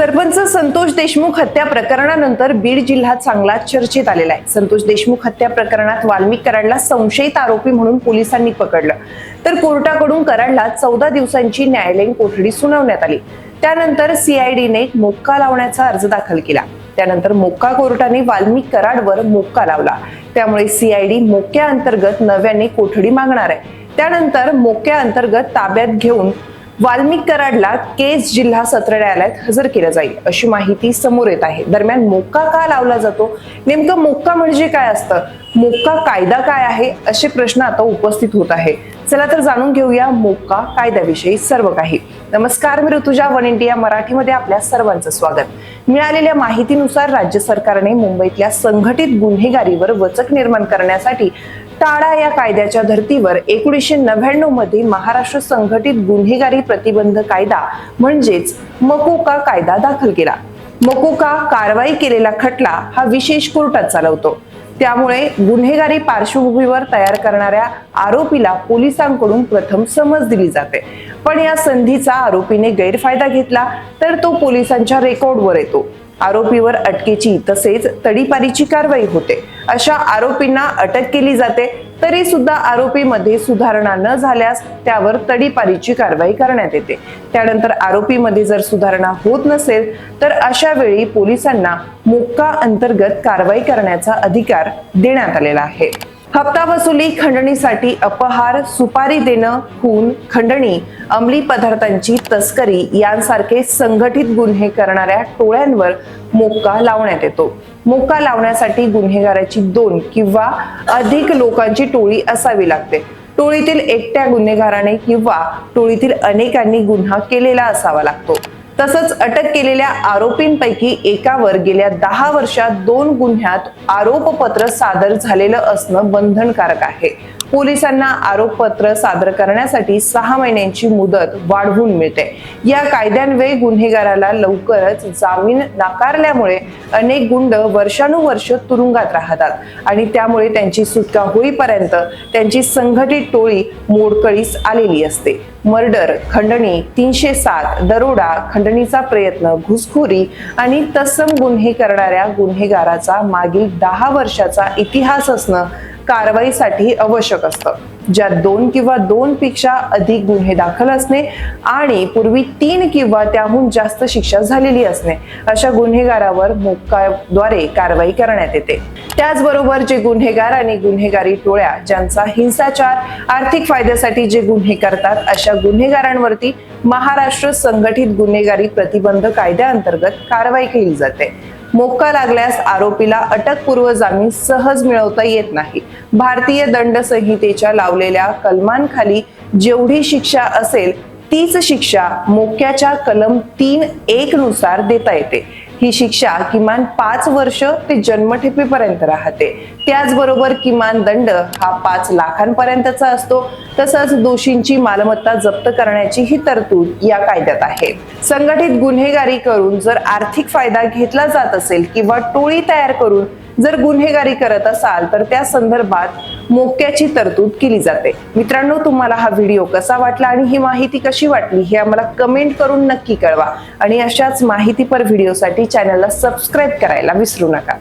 सरपंच संतोष देशमुख हत्या प्रकरणानंतर बीड जिल्हा चांगला चर्चेत आलेला आहे. संतोष देशमुख हत्या प्रकरणात वाल्मिक कराडला संशयित आरोपी म्हणून पोलिसांनी पकडलं. तर कोर्टाकडून कराडला चौदा दिवसांची न्यायालयीन कोठडी सुनावण्यात आली. त्यानंतर सीआयडीने मोक्का लावण्याचा अर्ज दाखल केला. त्यानंतर मोक्का कोर्टाने वाल्मिक कराडवर मोक्का लावला. त्यामुळे सीआयडी मोक्या अंतर्गत नव्याने कोठडी मागणार आहे. त्यानंतर मोक्या अंतर्गत ताब्यात घेऊन वाल्मिक कराडला केस जिल्हा सत्र न्यायालयात हजर केलं जाईल अशी माहिती समोर येत आहे. दरम्यान मोक्का का लावला जातो? नेमकं मोक्का म्हणजे काय असतं? मोक्का कायदा काय आहे? असे प्रश्न आता उपस्थित होत आहे चला तर जाणून घेऊया मोक्का कायद्याविषयी सर्व काही नमस्कार मी ऋतुजा वन इंडिया मराठीमध्ये आपल्या सर्वांचं स्वागत. मिळालेल्या माहितीनुसार राज्य सरकारने मुंबईतल्या संघटित गुन्हेगारीवर वचक निर्माण करण्यासाठी टाळा या कायद्याच्या धर्तीवर एकोणीसशे नव्याण्णवमध्ये महाराष्ट्र संघटित गुन्हेगारी प्रतिबंध कायदा म्हणजेच मकोका कायदा दाखल केला. मकोका कारवाई केलेला खटला हा विशेष कोर्टात चालवतो. त्यामुळे गुन्हेगारी पार्श्वभूमीवर तयार करणाऱ्या आरोपीला पोलिसांकडून प्रथम समज दिली जाते. पण या संधीचा आरोपीने गैरफायदा घेतला तर तो पोलिसांच्या रेकॉर्डवर येतो. आरोपीवर अटकेची तसेच तडीपारीची कारवाई होते. अशा आरोपींना अटक केली जाते तरी सुद्धा आरोपीमध्ये सुधारणा न झाल्यास त्यावर तडीपारीची कारवाई करण्यात येते. त्यानंतर आरोपीमध्ये जर सुधारणा होत नसेल तर अशा वेळी पोलिसांना मोक्का अंतर्गत कारवाई करण्याचा अधिकार देण्यात आलेला आहे. हप्ता वसुली खंडणीसाठी अपहार सुपारी देणं खून खंडणी अंमली पदार्थांची तस्करी यांसारखे संघटित गुन्हे करणाऱ्या टोळ्यांवर मोक्का लावण्यात येतो. मोक्का लावण्यासाठी गुन्हेगाराची दोन किंवा अधिक लोकांची टोळी असावी लागते. टोळीतील एकट्या गुन्हेगाराने किंवा टोळीतील अनेकांनी गुन्हा केलेला असावा लागतो. तसंच अटक केलेल्या आरोपींपैकी एकावर गेल्या दहा वर्षात दोन गुन्ह्यात आरोपपत्र सादर झालेलं असणं बंधनकारक आहे. पोलिसांना आरोपपत्र सादर करण्यासाठी सहा महिन्यांची मुदत वाढवून मिळते. या कायद्यान्वये गुन्हेगाराला लवकरच जामीन नाकारल्यामुळे अनेक गुंड वर्षानुवर्ष तुरुंगात राहतात आणि त्यामुळे त्यांची सुटका होईपर्यंत त्यांची संघटित टोळी मोडकळीस आलेली असते. मर्डर खंडणी तीनशे सात दरोडा खंडणीचा प्रयत्न घुसखोरी आणि तत्सम गुन्हे करणाऱ्या गुन्हेगाराचा मागील दहा वर्षाचा इतिहास असणं कारवाईसाठी आवश्यक असतं ज्यात दोन किंवा दोन पेक्षा अधिक गुन्हे दाखल असणे आणि पूर्वी तीन किंवा त्याहून जास्त शिक्षा झालेली असणे अशा गुन्हेगारावर मोक्काद्वारे कारवाई करण्यात येते. त्याचबरोबर जे गुन्हेगार आणि गुन्हेगारी टोळ्या ज्यांचा हिंसाचार आर्थिक फायद्यासाठी जे गुन्हे करतात अशा गुन्हेगारांवरती महाराष्ट्र संघटित गुन्हेगारी प्रतिबंध कायद्याअंतर्गत कारवाई केली जाते. मोक्का लागल्यास आरोपीला अटकपूर्व जामीन सहज मिळवता येत नाही. भारतीय दंड संहितेच्या लावलेल्या कलमांखाली जेवढी शिक्षा असेल तीच शिक्षा मोक्याच्या कलम तीन एक नुसार देता येते. ही शिक्षा किमान पाच वर्ष ते जन्मठेपेपर्यंत राहते. त्याचबरोबर किमान दंड हा पाच लाखांपर्यंतचा असतो. तसंच दोषींची मालमत्ता जप्त करण्याची ही तरतूद या कायद्यात आहे. संघटित गुन्हेगारी करून जर आर्थिक फायदा घेतला जात असेल किंवा टोळी तयार करून जर गुन्हेगारी करत असाल तर त्या संदर्भात मोक्याची तरतूद केली जाते. मित्रांनो तुम्हाला हा व्हिडिओ कसा वाटला आणि ही माहिती कशी वाटली हे आम्हाला कमेंट करून नक्की कळवा. आणि अशाच माहितीपर व्हिडिओसाठी चॅनलला सबस्क्राईब करायला विसरू नका.